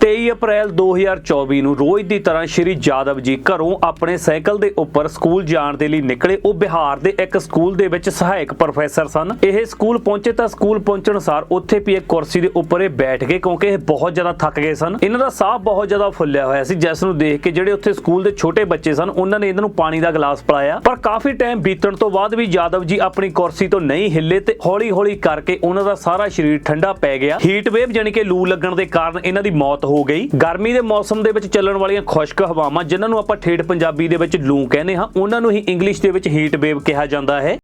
23 ਅਪ੍ਰੈਲ 2024 ਨੂੰ ਰੋਜ਼ ਦੀ ਤਰ੍ਹਾਂ ਸ਼੍ਰੀ ਜਾਦਵ ਜੀ ਘਰੋਂ ਆਪਣੇ ਸਾਈਕਲ ਦੇ ਉੱਪਰ ਸਕੂਲ ਜਾਣ ਦੇ ਲਈ ਨਿਕਲੇ। ਉਹ ਬਿਹਾਰ ਦੇ ਇੱਕ ਸਕੂਲ ਦੇ ਵਿੱਚ ਸਹਾਇਕ ਪ੍ਰੋਫੈਸਰ ਸਨ। ਇਹ ਸਕੂਲ ਪਹੁੰਚੇ ਤਾਂ ਸਕੂਲ ਪਹੁੰਚਣ ਸਾਰ ਉੱਥੇ ਵੀ ਇੱਕ ਕੁਰਸੀ ਦੇ ਉੱਪਰ ਇਹ ਬੈਠ ਗਏ ਕਿਉਂਕਿ ਇਹ ਬਹੁਤ ਜ਼ਿਆਦਾ ਥੱਕ ਗਏ ਸਨ। ਇਹਨਾਂ ਦਾ ਸਾਹ ਬਹੁਤ ਜ਼ਿਆਦਾ ਫੁੱਲਿਆ ਹੋਇਆ ਸੀ। ਜਿਸ ਨੂੰ ਦੇਖ ਕੇ ਜਿਹੜੇ ਉੱਥੇ ਸਕੂਲ ਦੇ ਛੋਟੇ ਬੱਚੇ ਸਨ, ਉਹਨਾਂ ਨੇ ਇਹਨਾਂ ਨੂੰ ਪਾਣੀ ਦਾ ਗਲਾਸ ਪਿਲਾਇਆ। ਪਰ ਕਾਫੀ ਟਾਈਮ ਬੀਤਣ ਤੋਂ ਬਾਅਦ ਵੀ ਜਾਦਵ ਜੀ ਆਪਣੀ ਕੁਰਸੀ ਤੋਂ ਨਹੀਂ ਹਿੱਲੇ ਤੇ ਹੌਲੀ-ਹੌਲੀ ਕਰਕੇ ਉਹਨਾਂ ਦਾ ਸਾਰਾ ਸਰੀਰ ਠੰਡਾ ਪੈ ਗਿਆ। ਹੀਟ ਵੇਵ ਜਾਨੀ ਕਿ ਲੂ ਲੱਗਣ ਦੇ ਕਾਰਨ ਇਹਨਾਂ ਦੀ ਮੌਤ ਹੋ ਗਈ। ਗਰਮੀ ਦੇ ਮੌਸਮ ਦੇ ਵਿੱਚ ਚੱਲਣ ਵਾਲੀਆਂ ਖੁਸ਼ਕ ਹਵਾਵਾਂ, ਜਿਨ੍ਹਾਂ ਨੂੰ ਆਪਾਂ ਠੇਠ ਪੰਜਾਬੀ ਦੇ ਵਿੱਚ ਲੂ ਕਹਿੰਦੇ ਹਾਂ, ਉਹਨਾਂ ਨੂੰ ਹੀ ਇੰਗਲਿਸ਼ ਦੇ ਵਿੱਚ ਹੀਟ ਵੇਵ ਕਿਹਾ ਜਾਂਦਾ ਹੈ।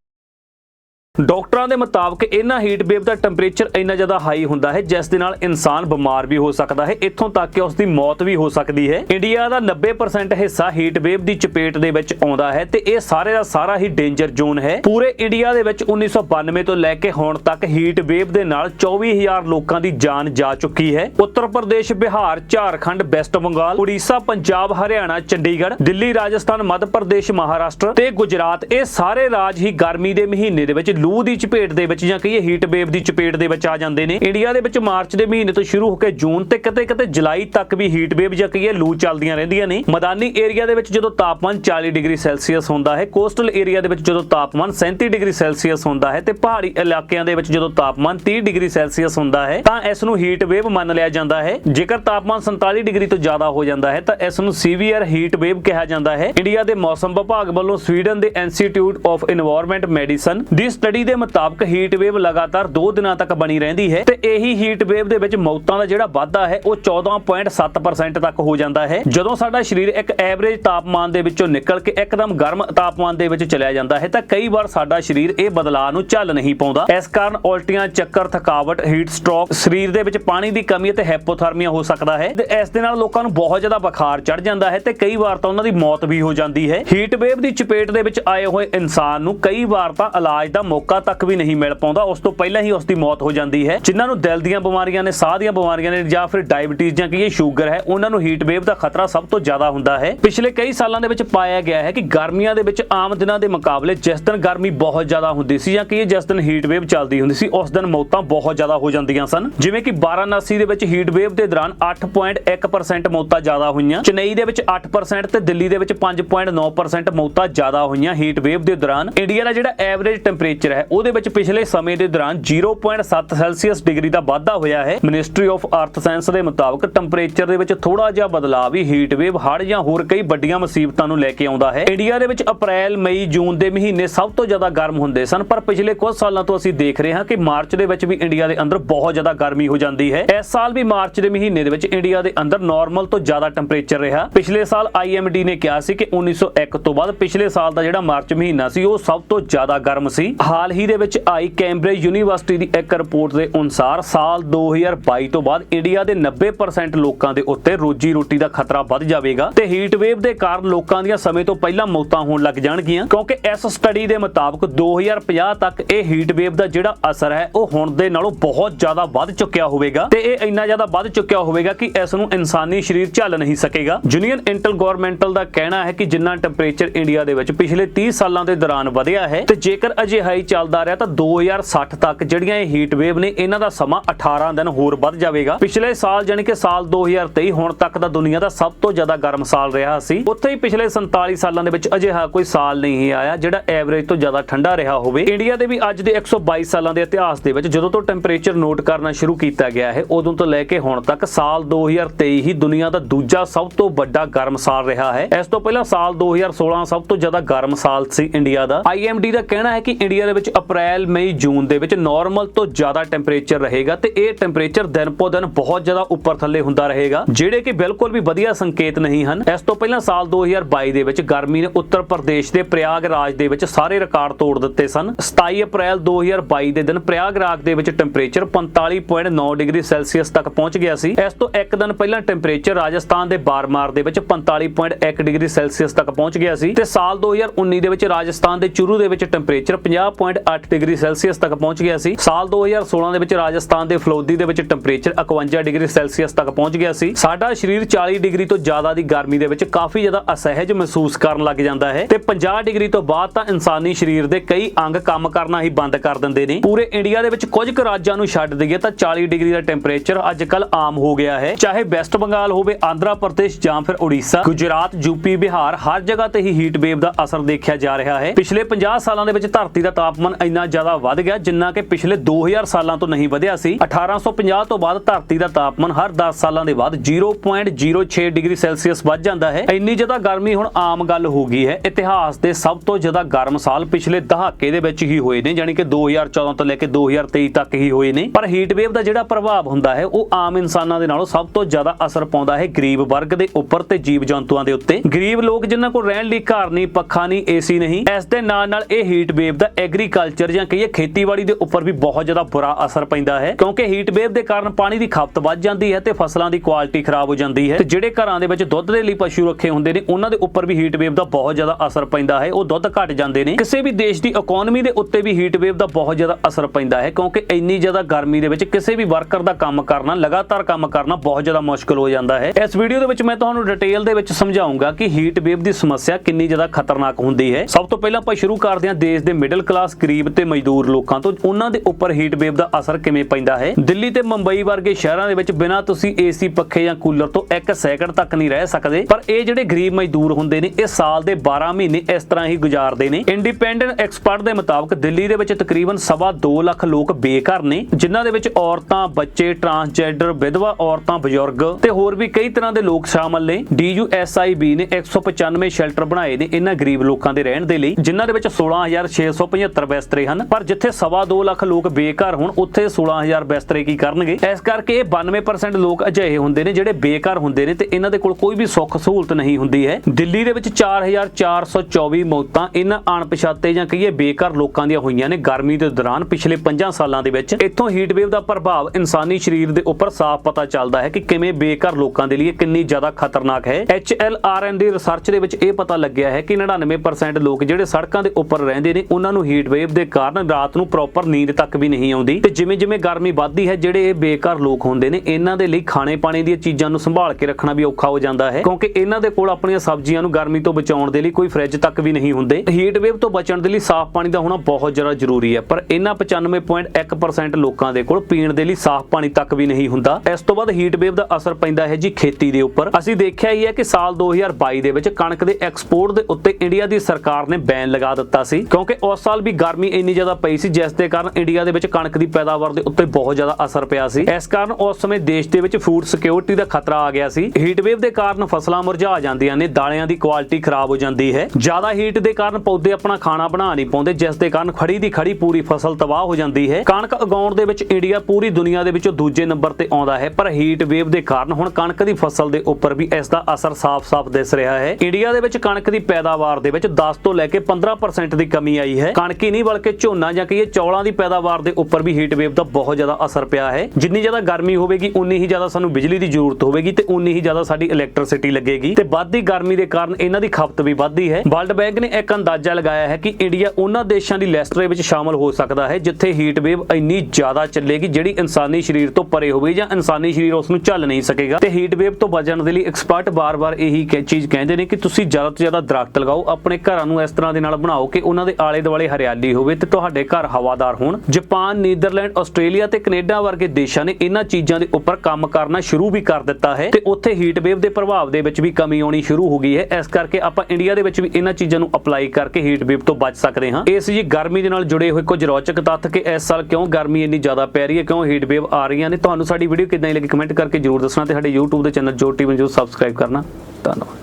ਡਾਕਟਰਾਂ ਦੇ ਮੁਤਾਬਕ ਇਹਨਾਂ ਹੀਟ ਵੇਵ ਦਾ ਟੈਂਪਰੇਚਰ ਇੰਨਾ ਜ਼ਿਆਦਾ ਹਾਈ ਹੁੰਦਾ ਹੈ, ਜਿਸ ਦੇ ਨਾਲ ਇਨਸਾਨ ਬਿਮਾਰ ਵੀ ਹੋ ਸਕਦਾ ਹੈ। ਇੱਥੋਂ ਤੱਕ ਕਿ ਉਸ ਦੀ ਮੌਤ ਵੀ ਹੋ ਸਕਦੀ ਹੈ। ਇੰਡੀਆ ਦਾ 90% ਹਿੱਸਾ ਹੀਟ ਵੇਵ ਦੀ ਚਪੇਟ ਦੇ ਵਿੱਚ ਆਉਂਦਾ ਹੈ ਤੇ ਇਹ ਸਾਰੇ ਦਾ ਸਾਰਾ ਹੀ ਡੇਂਜਰ ਜ਼ੋਨ ਹੈ। ਪੂਰੇ ਇੰਡੀਆ ਦੇ ਵਿੱਚ 1992 ਤੋਂ ਲੈ ਕੇ ਹੁਣ ਤੱਕ ਹੀਟ ਵੇਵ ਦੇ ਨਾਲ 24000 ਲੋਕਾਂ ਦੀ ਜਾਨ ਜਾ ਚੁੱਕੀ ਹੈ। ਉੱਤਰ ਪ੍ਰਦੇਸ਼, ਬਿਹਾਰ, ਝਾਰਖੰਡ ਵੈਸਟ ਬੰਗਾਲ ਉੜੀਸਾ, ਪੰਜਾਬ, ਹਰਿਆਣਾ, ਚੰਡੀਗੜ੍ਹ, ਦਿੱਲੀ, ਰਾਜਸਥਾਨ, ਮੱਧ ਪ੍ਰਦੇਸ਼, ਮਹਾਰਾਸ਼ਟਰ ਤੇ ਗੁਜਰਾਤ ਇਹ ਸਾਰੇ ਰਾਜ ਹੀ ਗਰਮੀ ਦੇ ਮਹੀਨੇ ਦੇ ਵਿੱਚ ਲੂ ਦੀ ਚਪੇਟ ਦੇ ਵਿੱਚ ਜਾਂ ਕਹੀਏ ਹੀਟ ਵੇਵ ਦੀ ਚਪੇਟ ਦੇ ਵਿੱਚ ਆ ਜਾਂਦੇ ਨੇ। ਇੰਡੀਆ ਦੇ ਵਿੱਚ ਮਾਰਚ ਦੇ ਮਹੀਨੇ ਤੋਂ ਸ਼ੁਰੂ ਹੋ ਕੇ ਜੂਨ ਤੇ ਕਿਤੇ-ਕਿਤੇ ਜੁਲਾਈ ਤੱਕ ਵੀ ਹੀਟ ਵੇਵ ਜਾਂ ਕਹੀਏ ਲੂ ਚੱਲਦੀਆਂ ਰਹਿੰਦੀਆਂ ਨੇ। ਮੈਦਾਨੀ ਏਰੀਆ ਦੇ ਵਿੱਚ ਜਦੋਂ ਤਾਪਮਾਨ 40 ਡਿਗਰੀ ਸੈਲਸੀਅਸ ਹੁੰਦਾ ਹੈ, ਕੋਸਟਲ ਏਰੀਆ ਦੇ ਵਿੱਚ ਜਦੋਂ ਤਾਪਮਾਨ 37 ਡਿਗਰੀ ਸੈਲਸੀਅਸ ਹੁੰਦਾ ਹੈ ਤੇ ਪਹਾੜੀ ਇਲਾਕਿਆਂ ਦੇ ਵਿੱਚ ਜਦੋਂ ਤਾਪਮਾਨ 30 ਡਿਗਰੀ ਸੈਲਸੀਅਸ ਹੁੰਦਾ ਹੈ, ਤਾਂ ਇਸ ਨੂੰ ਹੀਟ ਵੇਵ ਮੰਨ ਲਿਆ ਜਾਂਦਾ ਹੈ। ਜੇਕਰ ਤਾਪਮਾਨ 47 ਡਿਗਰੀ ਤੋਂ ਜ਼ਿਆਦਾ ਹੋ ਜਾਂਦਾ ਹੈ, ਤਾਂ ਇਸ ਨੂੰ ਸੀਵੀਅਰ ਹੀਟ ਵੇਵ ਕਿਹਾ ਜਾਂਦਾ ਹੈ। ਇੰਡੀਆ ਦੇ ਮੌਸਮ ਵਿਭਾਗ ਵੱਲੋਂ ਸਵੀਡਨ ਦੇ ਇੰਸਟੀਚਿਊਟ ਆਫ এনवायरमेंट ਮੈਡੀਸਨ ਦੀ ਸਟੱਡੀ ਦੇ ਮੁਤਾਬਕ ਹੀਟ ਵੇਵ ਲਗਾਤਾਰ 2 ਦਿਨਾਂ ਤੱਕ ਬਣੀ ਰਹਿੰਦੀ ਹੈ ਤੇ ਇਹੀ ਹੀਟ ਵੇਵ ਦੇ ਵਿੱਚ ਮੌਤਾਂ ਦਾ ਜਿਹੜਾ ਵਾਧਾ ਹੈ, ਉਹ 14.7% ਤੱਕ ਹੋ ਜਾਂਦਾ ਹੈ। ਜਦੋਂ ਸਾਡਾ ਸਰੀਰ ਇੱਕ ਐਵਰੇਜ ਤਾਪਮਾਨ ਦੇ ਵਿੱਚੋਂ ਨਿਕਲ ਕੇ ਇੱਕਦਮ ਗਰਮ ਤਾਪਮਾਨ ਦੇ ਵਿੱਚ ਚਲਿਆ ਜਾਂਦਾ ਹੈ, ਤਾਂ ਕਈ ਵਾਰ ਸਾਡਾ ਸਰੀਰ ਇਹ ਬਦਲਾਅ ਨੂੰ ਝੱਲ ਨਹੀਂ ਪਾਉਂਦਾ। ਇਸ ਕਾਰਨ ਉਲਟੀਆਂ, ਚੱਕਰ, ਥਕਾਵਟ ਹੀਟ ਸਟ੍ਰੋਕ ਸਰੀਰ ਦੇ ਵਿੱਚ ਪਾਣੀ ਦੀ ਕਮੀ ਅਤੇ ਹਾਈਪੋਥਰਮੀਆ ਹੋ ਸਕਦਾ ਹੈ ਤੇ ਇਸ ਦੇ ਨਾਲ ਲੋਕਾਂ ਨੂੰ ਬਹੁਤ ਜ਼ਿਆਦਾ ਬੁਖਾਰ ਚੜ ਜਾਂਦਾ ਹੈ ਤੇ ਕਈ ਵਾਰ ਤਾਂ ਉਹਨਾਂ ਦੀ ਮੌਤ ਵੀ ਹੋ ਜਾਂਦੀ ਹੈ। ਹੀਟ ਵੇਵ ਦੀ ਚਪੇਟ ਦੇ ਵਿੱਚ ਆਏ ਹੋਏ ਇਨਸਾਨ ਨੂੰ ਕਈ ਵਾਰ ਤਾਂ ਇਲਾਜ ਦਾ ਮੌਕਾ ਤੱਕ ਵੀ ਨਹੀਂ ਮਿਲ ਪਾਉਂਦਾ। ਉਸ ਤੋਂ ਪਹਿਲਾਂ ਹੀ ਉਸ ਦੀ ਮੌਤ ਹੋ ਜਾਂਦੀ ਹੈ। ਜਿਨ੍ਹਾਂ ਨੂੰ ਦਿਲ ਦੀਆਂ ਬਿਮਾਰੀਆਂ ਨੇ, ਸਾਹ ਦੀਆਂ ਬਿਮਾਰੀਆਂ ਨੇ ਜਾਂ ਫਿਰ ਡਾਇਬੀਟੀਜ਼ ਜਾਂ ਕਹੀਏ ਸ਼ੂਗਰ ਹੈ, ਉਹਨਾਂ ਨੂੰ ਹੀਟ ਵੇਵ ਦਾ ਖਤਰਾ ਸਭ ਤੋਂ ਜ਼ਿਆਦਾ ਹੁੰਦਾ ਹੈ। ਪਿਛਲੇ ਕਈ ਸਾਲਾਂ ਦੇ ਵਿੱਚ ਪਾਇਆ ਗਿਆ ਹੈ ਕਿ ਗਰਮੀਆਂ ਦੇ ਵਿੱਚ ਆਮ ਦਿਨਾਂ ਦੇ ਮੁਕਾਬਲੇ ਜਿਸ ਦਿਨ ਗਰਮੀ ਬਹੁਤ ਜ਼ਿਆਦਾ ਹੁੰਦੀ ਸੀ ਜਾਂ ਕਹੀਏ ਜਿਸ ਦਿਨ ਹੀਟ ਵੇਵ ਚੱਲਦੀ ਹੁੰਦੀ ਸੀ, ਉਸ ਦਿਨ ਮੌਤਾਂ ਬਹੁਤ ਜ਼ਿਆਦਾ ਹੋ ਜਾਂਦੀਆਂ ਸਨ। ਜਿਵੇਂ ਕਿ ਵਾਰਾਣਸੀ ਦੇ ਵਿੱਚ ਹੀਟ ਵੇਵ ਦੇ ਦੌਰਾਨ 8.1% ਮੌਤਾਂ ਜ਼ਿਆਦਾ ਹੋਈਆਂ। ਚੇਨਈ ਦੇ ਵਿੱਚ 8% ਤੇ ਦਿੱਲੀ ਦੇ ਵਿੱਚ 5.9% ਮੌਤਾਂ ਜ਼ਿਆਦਾ ਹੋਈਆਂ। ਹੀਟ ਵੇਵ ਦੇ ਦੌਰਾਨ ਇੰਡੀਆ ਦਾ ਜਿਹੜਾ ਐਵਰੇਜ ਟੈਂਪਰੇਚਰ ਹੈ। ਉਹਦੇ ਵਿੱਚ ਪਿਛਲੇ ਸਮੇਂ ਦੇ ਦੌਰਾਨ 0.7 ਸੈਲਸੀਅਸ ਡਿਗਰੀ ਦਾ ਵਾਧਾ ਹੋਇਆ ਹੈ। ਮਿਨਿਸਟਰੀ ਆਫ ਅਰਥ ਸਾਇੰਸ ਦੇ ਮੁਤਾਬਕ ਟੈਂਪਰੇਚਰ ਦੇ ਵਿੱਚ ਥੋੜਾ ਜਿਹਾ ਬਦਲਾਅ ਵੀ ਹੀਟ ਵੇਵ ਹੜ੍ਹ ਜਾਂ ਹੋਰ ਕਈ ਵੱਡੀਆਂ ਮੁਸੀਬਤਾਂ ਨੂੰ ਲੈ ਕੇ ਆਉਂਦਾ ਹੈ। ਇੰਡੀਆ ਦੇ ਵਿੱਚ ਅਪ੍ਰੈਲ ਮਈ ਜੂਨ ਦੇ ਮਹੀਨੇ ਸਭ ਤੋਂ ਜ਼ਿਆਦਾ ਗਰਮ ਹੁੰਦੇ ਸਨ, ਪਰ ਪਿਛਲੇ ਕੁਝ ਸਾਲਾਂ ਤੋਂ ਅਸੀਂ ਦੇਖ ਰਹੇ ਹਾਂ ਕਿ ਮਾਰਚ ਦੇ ਵਿੱਚ ਵੀ ਇੰਡੀਆ ਦੇ ਅੰਦਰ ਬਹੁਤ ਜ਼ਿਆਦਾ ਗਰਮੀ ਹੋ ਜਾਂਦੀ ਹੈ। ਇਸ ਸਾਲ ਵੀ ਮਾਰਚ ਦੇ ਮਹੀਨੇ ਦੇ ਵਿੱਚ ਇੰਡੀਆ ਦੇ ਅੰਦਰ ਨਾਰਮਲ ਤੋਂ ਜ਼ਿਆਦਾ ਟੈਂਪਰੇਚਰ ਰਿਹਾ। ਪਿਛਲੇ ਸਾਲ ਆਈਐਮਡੀ ਨੇ ਕਿਹਾ ਸੀ ਕਿ 1901 ਤੋਂ ਬਾਅਦ ਪਿਛਲੇ ਸਾਲ ਦਾ ਜਿਹੜਾ ਮਾਰਚ ਮਹੀਨਾ ਸੀ, ਉਹ ਸਭ ਤੋਂ ਜ਼ਿਆਦਾ ਗਰਮ ਸੀ। ਹਾਲ ਹੀ ਦੇ ਵਿੱਚ ਆਈ ਕੈਂਬਰਿਜ ਯੂਨੀਵਰਸਿਟੀ ਦੀ ਇੱਕ ਰਿਪੋਰਟ ਦੇ ਅਨੁਸਾਰ ਸਾਲ 2022 ਤੋਂ ਬਾਅਦ ਇੰਡੀਆ ਦੇ 90% ਲੋਕਾਂ ਦੇ ਉੱਤੇ ਰੋਜੀ ਰੋਟੀ ਦਾ ਖਤਰਾ ਵੱਧ ਜਾਵੇਗਾ ਤੇ ਹੀਟ ਵੇਵ ਦੇ ਕਾਰਨ ਲੋਕਾਂ ਦੀਆਂ ਸਮੇਂ ਤੋਂ ਪਹਿਲਾਂ ਮੌਤਾਂ ਹੋਣ ਲੱਗ ਜਾਣਗੀਆਂ, ਕਿਉਂਕਿ ਇਸ ਸਟੱਡੀ ਦੇ ਮੁਤਾਬਕ 2050 ਤੱਕ ਇਹ ਹੀਟ ਵੇਵ ਦਾ ਜਿਹੜਾ ਅਸਰ ਹੈ, ਉਹ ਹੁਣ ਦੇ ਨਾਲੋਂ ਬਹੁਤ ਜ਼ਿਆਦਾ ਵੱਧ ਚੁੱਕਿਆ ਹੋਵੇਗਾ ਤੇ ਇਹ ਇੰਨਾ ਜ਼ਿਆਦਾ ਵੱਧ ਚੁੱਕਿਆ ਹੋਵੇਗਾ ਕਿ ਇਸ ਨੂੰ ਇਨਸਾਨੀ ਸਰੀਰ ਝੱਲ ਨਹੀਂ ਸਕੇਗਾ। ਯੂਨੀਅਨ ਇੰਟਰ ਗਵਰਨਮੈਂਟਲ ਦਾ ਕਹਿਣਾ ਹੈ ਕਿ ਜਿੰਨਾ ਟੈਂਪਰੇਚਰ ਇੰਡੀਆ ਦੇ ਵਿੱਚ ਪਿਛਲੇ 30 ਸਾਲਾਂ ਦੇ ਦੌਰਾਨ ਵਧਿਆ ਹੈ ਤੇ ਜੇਕਰ ਅਜਿਹਾ ਚੱਲਦਾ ਰਿਹਾ ਤਾਂ 2060 ਤੱਕ ਜਿਹੜੀਆਂ ਇਹ ਹੀਟ ਵੇਵ ਨੇ, ਇਹਨਾਂ ਦਾ ਸਮਾਂ 18 ਦਿਨ ਹੋਰ ਵੱਧ ਜਾਵੇਗਾ। ਪਿਛਲੇ ਸਾਲ ਜਾਨੀ ਕਿ ਸਾਲ 2023 ਹੁਣ ਤੱਕ ਦਾ ਦੁਨੀਆ ਦਾ ਸਭ ਤੋਂ ਜ਼ਿਆਦਾ ਗਰਮ ਸਾਲ ਰਿਹਾ ਸੀ। ਉੱਥੇ ਹੀ ਪਿਛਲੇ 47 ਸਾਲਾਂ ਦੇ ਵਿੱਚ ਅਜਿਹਾ ਕੋਈ ਸਾਲ ਨਹੀਂ ਆਇਆ, ਜਿਹੜਾ ਐਵਰੇਜ ਤੋਂ ਜ਼ਿਆਦਾ ਠੰਡਾ ਰਿਹਾ ਹੋਵੇ। ਇੰਡੀਆ ਦੇ ਵੀ ਅੱਜ ਦੇ 122 ਸਾਲਾਂ ਦੇ ਇਤਿਹਾਸ ਦੇ ਵਿੱਚ ਜਦੋਂ ਤੋਂ ਟੈਂਪਰੇਚਰ ਨੋਟ ਕਰਨਾ ਸ਼ੁਰੂ ਕੀਤਾ ਗਿਆ ਹੈ, ਉਦੋਂ ਤੋਂ ਲੈ ਕੇ ਹੁਣ ਤੱਕ ਸਾਲ 2023 ਹੀ ਦੁਨੀਆ ਦਾ ਦੂਜਾ ਸਭ ਤੋਂ ਵੱਡਾ ਗਰਮ ਸਾਲ ਰਿਹਾ ਹੈ। ਇਸ ਤੋਂ ਪਹਿਲਾਂ ਸਾਲ 2016 ਸਭ ਤੋਂ ਜ਼ਿਆਦਾ ਗਰਮ ਸਾਲ ਸੀ ਇੰਡੀਆ ਦਾ। ਆਈਐਮਡੀ ਦਾ ਕਹਿਣਾ ਹੈ ਕਿ ਇੰਡੀਆ ਦੇ ਵਿੱਚ ਅਪ੍ਰੈਲ, ਮਈ, ਜੂਨ ਦੇ ਵਿੱਚ ਨਾਰਮਲ ਤੋਂ ਜ਼ਿਆਦਾ ਟੈਂਪਰੇਚਰ ਰਹੇਗਾ ਤੇ ਇਹ ਟੈਂਪਰੇਚਰ ਦਿਨ ਪੋ ਦਿਨ ਬਹੁਤ ਜ਼ਿਆਦਾ ਉੱਪਰ ਥੱਲੇ ਹੁੰਦਾ ਰਹੇਗਾ, ਜਿਹੜੇ ਕਿ ਬਿਲਕੁਲ ਵੀ ਵਧੀਆ ਸੰਕੇਤ ਨਹੀਂ ਹਨ। ਇਸ ਤੋਂ ਪਹਿਲਾਂ ਸਾਲ 2022 ਦੇ ਵਿੱਚ ਗਰਮੀ ਨੇ ਉੱਤਰ ਪ੍ਰਦੇਸ਼ ਦੇ ਪ੍ਰਯਾਗਰਾਜ ਦੇ ਵਿੱਚ ਸਾਰੇ ਰਿਕਾਰਡ ਤੋੜ ਦਿੱਤੇ ਸਨ। 27 ਅਪ੍ਰੈਲ 2022 ਦੇ ਦਿਨ ਪ੍ਰਯਾਗਰਾਜ ਦੇ ਵਿੱਚ ਟੈਂਪਰੇਚਰ 45.9 ਡਿਗਰੀ ਸੈਲਸੀਅਸ ਤੱਕ ਪਹੁੰਚ ਗਿਆ ਸੀ। ਇਸ ਤੋਂ ਇੱਕ ਦਿਨ ਪਹਿਲਾਂ ਟੈਂਪਰੇਚਰ ਰਾਜਸਥਾਨ ਦੇ ਬਾਰਮਾਰ ਦੇ ਵਿੱਚ 45.1 ਡਿਗਰੀ ਸੈਲਸੀਅਸ ਤੱਕ ਪਹੁੰਚ ਗਿਆ ਸੀ ਤੇ ਸਾਲ 2019 ਦੇ ਵਿੱਚ ਰਾਜਸਥਾਨ ਦੇ ਚੁਰੂ ਦੇ ਵਿੱਚ ਟੈਂਪਰੇਚਰ 50 0.8 ਡਿਗਰੀ ਸੈਲਸੀਅਸ ਤੱਕ ਪਹੁੰਚ ਗਿਆ ਸੀ। ਸਾਲ 2016 ਦੇ ਵਿੱਚ ਰਾਜਸਥਾਨ ਦੇ ਫਲੋਦੀ ਦੇ ਵਿੱਚ ਟੈਂਪਰੇਚਰ 51 ਡਿਗਰੀ ਸੈਲਸੀਅਸ ਤੱਕ ਪਹੁੰਚ ਗਿਆ ਸੀ। ਸਾਡਾ ਸਰੀਰ 40 ਡਿਗਰੀ ਤੋਂ ਜ਼ਿਆਦਾ ਦੀ ਗਰਮੀ ਦੇ ਵਿੱਚ ਕਾਫੀ ਜ਼ਿਆਦਾ ਅਸਹਿਜ ਮਹਿਸੂਸ ਕਰਨ ਲੱਗ ਜਾਂਦਾ ਹੈ ਤੇ 50 ਡਿਗਰੀ ਤੋਂ ਬਾਅਦ ਤਾਂ ਇਨਸਾਨੀ ਸਰੀਰ ਦੇ ਕਈ ਅੰਗ ਕੰਮ ਕਰਨਾ ਹੀ ਬੰਦ ਕਰ ਦਿੰਦੇ ਨੇ। ਪੂਰੇ ਇੰਡੀਆ ਦੇ ਵਿੱਚ ਕੁਝ ਕੁ ਰਾਜਾਂ ਨੂੰ ਛੱਡ ਦਈਏ ਤਾਂ 40 ਡਿਗਰੀ ਦਾ ਟੈਂਪਰੇਚਰ ਅੱਜ ਕੱਲ ਆਮ ਹੋ ਗਿਆ ਹੈ। ਚਾਹੇ ਵੈਸਟ ਬੰਗਾਲ ਹੋਵੇ, ਆਂਧਰਾ ਪ੍ਰਦੇਸ਼ ਜਾਂ ਫਿਰ ਉੜੀਸਾ, ਗੁਜਰਾਤ ਯੂਪੀ ਬਿਹਾਰ ਹਰ ਜਗ੍ਹਾ ਤੇ ਹੀ ਹੀਟ ਵੇਵ ਦਾ ਅਸਰ ਦੇਖਿਆ ਜਾ ਰਿਹਾ ਹੈ। ਪਿਛਲੇ 50 ਸਾਲਾਂ ਦੇ ਵਿੱਚ ਧਰਤੀ ਦਾ ਤਾਪ ਤਾਪਮਾਨ ਇੰਨਾ ਜ਼ਿਆਦਾ ਵੱਧ ਗਿਆ ਜਿੰਨਾ ਕਿ ਪਿਛਲੇ 2000 ਸਾਲਾਂ ਤੋਂ ਨਹੀਂ ਵਧਿਆ ਸੀ। 1850 ਤੋਂ ਬਾਅਦ ਧਰਤੀ ਦਾ ਤਾਪਮਾਨ ਹਰ 10 ਸਾਲਾਂ ਦੇ ਬਾਅਦ 0.06 ਡਿਗਰੀ ਸੈਲਸੀਅਸ ਵੱਧ ਜਾਂਦਾ ਹੈ। ਇੰਨੀ ਜ਼ਿਆਦਾ ਗਰਮੀ ਹੁਣ ਆਮ ਗੱਲ ਹੋ ਗਈ ਹੈ। ਇਤਿਹਾਸ ਦੇ ਸਭ ਤੋਂ ਜ਼ਿਆਦਾ ਗਰਮ ਸਾਲ ਪਿਛਲੇ ਦਹਾਕੇ ਦੇ ਵਿੱਚ ਹੀ ਹੋਏ ਨੇ ਯਾਨੀ ਕਿ 2014 ਤੋਂ ਲੈ ਕੇ 2023 ਤੱਕ ਹੀ ਹੋਏ ਨੇ। ਪਰ ਹੀਟ ਵੇਵ ਦਾ ਜਿਹੜਾ ਪ੍ਰਭਾਵ ਹੁੰਦਾ ਹੈ, ਉਹ ਆਮ ਇਨਸਾਨਾਂ ਦੇ ਨਾਲੋਂ ਸਭ ਤੋਂ ਜ਼ਿਆਦਾ ਅਸਰ ਪਾਉਂਦਾ ਹੈ ਗਰੀਬ ਵਰਗ ਦੇ ਉੱਪਰ ਤੇ ਜੀਵ ਜੰਤੂਆਂ ਦੇ ਉੱਤੇ। ਗਰੀਬ ਲੋਕ ਜਿਨ੍ਹਾਂ ਕੋਲ ਰਹਿਣ ਲਈ ਘਰ ਨਹੀਂ, ਪੱਖਾ ਨਹੀਂ ਏਸੀ ਨਹੀਂ, ਇਸ ਦੇ ਨਾਲ ਨਾਲ ਇਹ ਹੀਟ ਵੇਵ ਦਾ ਐਗਰੀਕਲਚਰ ਜਾਂ ਕਹੀਏ ਖੇਤੀਬਾੜੀ ਦੇ ਉੱਪਰ ਵੀ ਬਹੁਤ ਜ਼ਿਆਦਾ ਬੁਰਾ ਅਸਰ ਪੈਂਦਾ ਹੈ, ਕਿਉਂਕਿ ਹੀਟ ਵੇਵ ਦੇ ਕਾਰਨ ਪਾਣੀ ਦੀ ਖਪਤ ਵੱਧ ਜਾਂਦੀ ਹੈ ਤੇ ਫਸਲਾਂ ਦੀ ਕੁਆਲਿਟੀ ਖਰਾਬ ਹੋ ਜਾਂਦੀ ਹੈ। ਤੇ ਜਿਹੜੇ ਘਰਾਂ ਦੇ ਵਿੱਚ ਦੁੱਧ ਦੇ ਲਈ ਪਸ਼ੂ ਰੱਖੇ ਹੁੰਦੇ ਨੇ, ਉਹਨਾਂ ਦੇ ਉੱਪਰ ਵੀ ਹੀਟ ਵੇਵ ਦਾ ਬਹੁਤ ਜ਼ਿਆਦਾ ਅਸਰ ਪੈਂਦਾ ਹੈ। ਉਹ ਦੁੱਧ ਘਟ ਜਾਂਦੇ ਨੇ। ਕਿਸੇ ਵੀ ਦੇਸ਼ ਦੀ ਇਕਨੋਮੀ ਦੇ ਉੱਤੇ ਵੀ ਹੀਟ ਵੇਵ ਦਾ ਬਹੁਤ ਜ਼ਿਆਦਾ ਅਸਰ ਪੈਂਦਾ ਹੈ, ਕਿਉਂਕਿ ਇੰਨੀ ਜ਼ਿਆਦਾ ਗਰਮੀ ਦੇ ਵਿੱਚ ਕਿਸੇ ਵੀ ਵਰਕਰ ਦਾ ਕੰਮ ਕਰਨਾ, ਲਗਾਤਾਰ ਕੰਮ ਕਰਨਾ ਬਹੁਤ ਜ਼ਿਆਦਾ ਮੁਸ਼ਕਲ ਹੋ ਜਾਂਦਾ ਹੈ। ਇਸ ਵੀਡੀਓ ਦੇ ਵਿੱਚ ਮੈਂ ਤੁਹਾਨੂੰ ਡਿਟੇਲ ਦੇ ਵਿੱਚ ਸਮਝਾਉਂਗਾ ਕਿ ਹੀਟ ਵੇਵ ਦੀ ਸਮੱਸਿਆ ਕਿੰਨੀ ਜ਼ਿਆਦਾ ਖਤਰਨਾਕ ਹੁੰਦੀ ਹੈ। ਸਭ ਤੋਂ ਪਹਿਲਾਂ ਆਪਾਂ ਸ਼ੁਰੂ ਕਰਦੇ ਹਾਂ ਦੇਸ਼ ਦੇ ਮਿਡਲ ਕਲਾਸ ਗਰੀਬ ਤੇ ਮਜ਼ਦੂਰ ਲੋਕਾਂ ਤੋਂ ਉਹਨਾਂ ਦੇ ਉੱਪਰ ਹੀਟ ਵੇਵ ਦਾ ਅਸਰ ਕਿਵੇਂ ਪੈਂਦਾ ਹੈ? ਦਿੱਲੀ ਤੇ ਮੁੰਬਈ ਵਰਗੇ ਸ਼ਹਿਰਾਂ ਦੇ ਵਿੱਚ ਬਿਨਾਂ ਤੁਸੀਂ ਏਸੀ ਪੱਖੇ ਜਾਂ ਕੂਲਰ ਤੋਂ 1 ਸੈਕਿੰਡ ਤੱਕ ਨਹੀਂ ਰਹਿ ਸਕਦੇ। ਪਰ ਇਹ ਜਿਹੜੇ ਗਰੀਬ ਮਜ਼ਦੂਰ ਹੁੰਦੇ ਨੇ, ਇਹ ਸਾਲ ਦੇ 12 ਮਹੀਨੇ ਇਸ ਤਰ੍ਹਾਂ ਹੀ ਗੁਜ਼ਾਰਦੇ ਨੇ। ਇੰਡੀਪੈਂਡੈਂਟ ਐਕਸਪਰਟ ਦੇ ਮੁਤਾਬਕ ਦਿੱਲੀ ਦੇ ਵਿੱਚ ਤਕਰੀਬਨ ਸਵਾ 2 ਲੱਖ ਲੋਕ ਬੇਘਰ ਨੇ, ਜਿਨ੍ਹਾਂ ਦੇ ਵਿੱਚ ਔਰਤਾਂ, ਬੱਚੇ ਟਰਾਂਸਜੈਂਡਰ ਵਿਧਵਾ ਔਰਤਾਂ, ਬਜ਼ੁਰਗ ਤੇ ਹੋਰ ਵੀ ਕਈ ਤਰ੍ਹਾਂ ਦੇ ਲੋਕ ਸ਼ਾਮਲ ਨੇ। DUSIB ਨੇ 195 ਸ਼ੈਲਟਰ ਬਣਾਏ ਨੇ ਇਹਨਾਂ ਗਰੀਬ ਲੋਕਾਂ ਦੇ ਰਹਿਣ ਦੇ ਲਈ, ਜਿਨ੍ਹਾਂ ਦੇ ਵਿੱਚ 16675 ਬਿਸਤਰੇ ਹਨ, ਪਰ ਜਿੱਥੇ ਸਵਾ 2 ਲੱਖ ਲੋਕ ਬੇਘਰ ਹੋਣ, ਉੱਥੇ 16000 ਬਿਸਤਰੇ ਕੀ ਕਰਨਗੇ? ਇਸ ਕਰਕੇ 92% ਲੋਕ ਅਜਿਹੇ ਹੁੰਦੇ ਨੇ ਜਿਹੜੇ ਬੇਘਰ ਹੁੰਦੇ ਨੇ ਤੇ ਇਹਨਾਂ ਦੇ ਕੋਲ ਕੋਈ ਵੀ ਸੁੱਖ ਸਹੂਲਤ ਨਹੀਂ ਹੁੰਦੀ ਹੈ। ਦਿੱਲੀ ਦੇ ਵਿੱਚ 4424 ਮੌਤਾਂ ਇਹਨਾਂ ਅਣਪਛਾਤੇ ਜਾਂ ਕਹੀਏ ਬੇਘਰ ਲੋਕਾਂ ਦੀਆਂ ਹੋਈਆਂ ਨੇ ਗਰਮੀ ਦੇ ਦੌਰਾਨ ਪਿਛਲੇ 5 ਸਾਲਾਂ ਦੇ ਵਿੱਚ। ਇੱਥੋਂ ਹੀਟ ਵੇਵ ਦਾ ਪ੍ਰਭਾਵ ਇਨਸਾਨੀ ਸਰੀਰ ਦੇ ਉੱਪਰ ਸਾਫ਼ ਪਤਾ ਚੱਲਦਾ ਹੈ ਕਿ ਕਿਵੇਂ ਬੇਘਰ ਲੋਕਾਂ ਦੇ ਲਈ ਕਿੰਨੀ ਜ਼ਿਆਦਾ ਖਤਰਨਾਕ ਹੈ। HLRN ਦੀ ਰਿਸਰਚ ਦੇ ਵਿੱਚ ਇਹ ਪਤਾ ਲੱਗਿਆ ਹੈ ਕਿ 99% ਲੋਕ ਜਿਹੜੇ ਸੜਕਾਂ ਦੇ ਉੱਪਰ ਰਹਿੰਦੇ ਨੇ, ਉਹਨਾਂ ਨੂੰ ਹੀਟ ਵੇਵ ਦੇ ਕਾਰਨ ਰਾਤ ਨੂੰ ਪ੍ਰੋਪਰ ਨੀਂਦ ਤੱਕ ਵੀ ਨਹੀਂ ਆਉਂਦੀ। ਤੇ ਜਿਵੇਂ ਜਿਵੇਂ ਗਰਮੀ ਵੱਧਦੀ ਹੈ, ਜਿਹੜੇ ਇਹ ਬੇਘਰ ਲੋਕ ਹੁੰਦੇ ਨੇ, ਇਹਨਾਂ ਦੇ ਲਈ ਖਾਣੇ ਪਾਣੀ ਦੀਆਂ ਚੀਜ਼ਾਂ ਨੂੰ ਸੰਭਾਲ ਕੇ ਰੱਖਣਾ ਵੀ ਔਖਾ ਹੋ ਜਾਂਦਾ ਹੈ। ਕਿਉਂਕਿ ਇਹਨਾਂ ਦੇ ਕੋਲ ਆਪਣੀਆਂ ਸਬਜ਼ੀਆਂ ਨੂੰ ਗਰਮੀ ਤੋਂ ਬਚਾਉਣ ਦੇ ਲਈ ਕੋਈ ਫ੍ਰਿਜ ਤੱਕ ਵੀ ਨਹੀਂ ਹੁੰਦੇ। ਹੀਟ ਵੇਵ ਤੋਂ ਬਚਣ ਦੇ ਲਈ ਸਾਫ਼ ਪਾਣੀ ਦਾ ਹੋਣਾ ਬਹੁਤ ਜ਼ਿਆਦਾ ਜ਼ਰੂਰੀ ਹੈ। ਪਰ ਇਹਨਾਂ 95.1% ਲੋਕਾਂ ਦੇ ਕੋਲ ਪੀਣ ਦੇ ਲਈ ਸਾਫ਼ ਪਾਣੀ ਤੱਕ ਵੀ ਨਹੀਂ ਹੁੰਦਾ। ਇਸ ਤੋਂ ਬਾਅਦ ਹੀਟ ਵੇਵ ਦਾ ਅਸਰ ਪੈਂਦਾ ਹੈ ਜੀ ਖੇਤੀ ਦੇ ਉੱਪਰ। ਅਸੀਂ ਦੇਖਿਆ ਹੀ ਹੈ ਕਿ ਸਾਲ 2022 ਦੇ ਵਿੱਚ ਕਣਕ ਦੇ ਐਕਸਪੋਰਟ ਦੇ ਉੱਤੇ ਇੰਡੀਆ ਦੀ ਸਰਕਾਰ ਨੇ ਬੈਨ ਲਗਾ ਦਿੱਤਾ ਸੀ। ਕਿਉਂਕਿ ਉਸ ਸਾਲ ਵੀ ਗਰਮੀ ਇੰਨੀ ਜ਼ਿਆਦਾ ਪਈ ਸੀ, ਜਿਸ ਦੇ ਕਾਰਨ ਇੰਡੀਆ ਦੇ ਵਿੱਚ ਕਣਕ ਦੀ ਪੈਦਾਵਾਰ ਦੇ ਉੱਤੇ ਬਹੁਤ ਜ਼ਿਆਦਾ ਅਸਰ ਪਿਆ ਸੀ। ਇਸ ਕਾਰਨ ਉਸ ਸਮੇਂ ਦੇਸ਼ ਦੇ ਵਿੱਚ ਫੂਡ ਸਿਕਿਉਰਿਟੀ ਦਾ ਖਤਰਾ ਆ ਗਿਆ ਸੀ। ਹੀਟ ਵੇਵ ਦੇ ਕਾਰਨ ਫਸਲਾਂ ਮੁਰਝਾ ਜਾਂਦੀਆਂ ਨੇ, ਦਾਲਿਆਂ ਦੀ ਕੁਆਲਿਟੀ ਖਰਾਬ ਹੋ ਜਾਂਦੀ ਹੈ। ਜ਼ਿਆਦਾ ਹੀਟ ਦੇ ਕਾਰਨ ਪੌਦੇ ਆਪਣਾ ਖਾਣਾ ਬਣਾ ਨਹੀਂ ਪਾਉਂਦੇ, ਜਿਸ ਦੇ ਕਾਰਨ ਖੜੀ ਦੀ ਖੜੀ ਪੂਰੀ ਫਸਲ ਤਬਾਹ ਹੋ ਜਾਂਦੀ ਹੈ। ਕਣਕ ਉਗਾਉਣ ਦੇ ਵਿੱਚ ਇੰਡੀਆ ਪੂਰੀ ਦੁਨੀਆ ਦੇ ਵਿੱਚੋਂ ਦੂਜੇ ਨੰਬਰ ਤੇ ਆਉਂਦਾ ਹੈ, ਪਰ ਹੀਟ ਵੇਵ ਦੇ ਕਾਰਨ ਹੁਣ ਕਣਕ ਦੀ ਫਸਲ ਦੇ ਉੱਪਰ ਵੀ ਇਸ ਦਾ ਅਸਰ ਸਾਫ਼-ਸਾਫ਼ ਦਿਸ ਰਿਹਾ ਹੈ। ਇੰਡੀਆ ਦੇ ਵਿੱਚ ਕਣਕ ਦੀ ਪੈਦਾਵਾਰ ਦੇ ਵਿੱਚ 10 ਤੋਂ ਲੈ ਕੇ 15% ਦੀ ਕਮੀ ਆਈ ਹੈ। ਕਣਕ ਹੀ ਨਹੀਂ, ਬਲਕਿ ਝੋਨਾ ਜਾਂ ਕਹੀਏ ਚੌਲਾਂ ਦੀ ਪੈਦਾਵਾਰ ਦੇ ਉੱਪਰ ਵੀ ਹੀਟ ਵੇਵ ਦਾ ਬਹੁਤ ਜ਼ਿਆਦਾ ਅਸਰ ਪਿਆ ਹੈ। ਜਿੰਨੀ ਜ਼ਿਆਦਾ ਗਰਮੀ ਹੋਵੇਗੀ, ਉਨੀ ਹੀ ਜ਼ਿਆਦਾ ਸਾਨੂੰ ਬਿਜਲੀ ਦੀ ਜ਼ਰੂਰਤ ਹੋਵੇਗੀ ਤੇ ਉਨੀ ਹੀ ਜ਼ਿਆਦਾ ਸਾਡੀ ਇਲੈਕਟ੍ਰਿਸਿਟੀ ਲੱਗੇਗੀ। ਤੇ ਵੱਧਦੀ ਗਰਮੀ ਦੇ ਕਾਰਨ ਇਹਨਾਂ ਦੀ ਖਪਤ ਵੀ ਵੱਧਦੀ ਹੈ। ਵਰਲਡ ਬੈਂਕ ਨੇ ਇੱਕ ਅੰਦਾਜ਼ਾ ਲਗਾਇਆ ਹੈ ਕਿ ਇੰਡੀਆ ਉਹਨਾਂ ਦੇਸ਼ਾਂ ਦੀ ਲਿਸਟ ਦੇ ਵਿੱਚ ਸ਼ਾਮਲ ਹੋ ਸਕਦਾ ਹੈ, ਜਿੱਥੇ ਹੀਟ ਵੇਵ ਇੰਨੀ ਜ਼ਿਆਦਾ ਚੱਲੇਗੀ ਜਿਹੜੀ ਇਨਸਾਨੀ ਸਰੀਰ ਤੋਂ ਪਰੇ ਹੋਵੇ ਜਾਂ ਇਨਸਾਨੀ ਸਰੀਰ ਉਸ ਨੂੰ ਝੱਲ ਨਹੀਂ ਸਕੇਗਾ। ਤੇ ਹੀਟ ਵੇਵ ਤੋਂ ਬਚਣ ਦੇ ਲਈ ਐਕਸਪਰਟ ਬਾਰ-ਬਾਰ ਇਹੀ ਚੀਜ਼ ਕਹਿੰਦੇ ਨੇ ਕਿ ਤੁਸੀਂ ਜ਼ਿਆਦਾ ਤੋਂ ਜ਼ਿਆਦਾ ਦਰਖਤ ਲਗਾਓ, ਆਪਣੇ ਘਰਾਂ ਨੂੰ ਇਸ ਤਰ੍ਹਾਂ ਦੇ ਨਾਲ ਬਣਾਓ ਕਿ ਉਹਨਾਂ ਦੇ ਆਲੇ ਦੁਆਲੇ ਹਰਿਆਲੀ ਹੋਵੇ ਤੇ ਤੁਹਾਡੇ ਘਰ ਹਵਾਦਾਰ ਹੋਣ। ਜਾਪਾਨ, ਨੀਦਰਲੈਂਡ, ਆਸਟ੍ਰੇਲੀਆ ਤੇ ਕੈਨੇਡਾ ਵਰਗੇ ਦੇਸ਼ਾਂ ਨੇ ਇਹਨਾਂ ਚੀਜ਼ਾਂ ਦੇ ਉੱਪਰ ਕੰਮ ਕਰਨਾ ਸ਼ੁਰੂ ਵੀ ਕਰ ਦਿੱਤਾ ਹੈ ਤੇ ਉੱਥੇ ਹੀਟ ਵੇਵ ਦੇ ਪ੍ਰਭਾਵ ਦੇ ਵਿੱਚ ਵੀ ਕਮੀ ਆਉਣੀ ਸ਼ੁਰੂ ਹੋ ਗਈ ਹੈ। ਇਸ ਕਰਕੇ ਆਪਾਂ ਇੰਡੀਆ ਦੇ ਵਿੱਚ ਵੀ ਇਹਨਾਂ ਚੀਜ਼ਾਂ ਨੂੰ ਅਪਲਾਈ ਕਰਕੇ ਹੀਟ ਵੇਵ ਤੋਂ ਬਚ ਸਕਦੇ ਹਾਂ। ਇਸ ਜੀ ਗਰਮੀ ਦੇ ਨਾਲ ਜੁੜੇ ਹੋਏ ਕੁਝ ਰੌਚਕ ਤੱਥ ਕਿ ਇਸ ਸਾਲ ਕਿਉਂ ਗਰਮੀ ਇੰਨੀ ਜ਼ਿਆਦਾ ਪੈ ਰਹੀ ਹੈ, ਕਿਉਂ ਹੀਟ ਵੇਵ ਆ ਰਹੀਆਂ ਨੇ। ਤੁਹਾਨੂੰ ਸਾਡੀ ਵੀਡੀਓ ਕਿੱਦਾਂ ਦੀ ਲੱਗੀ ਕਮੈਂਟ ਕਰਕੇ ਜਰੂਰ ਦੱਸਣਾ ਤੇ ਸਾਡੇ YouTube ਦੇ ਚੈਨਲ ਜੋ ਟੀਵੀ ਨੂੰ ਸਬਸਕ੍ਰਾਈਬ ਕਰਨਾ। ਧੰਨਵਾਦ।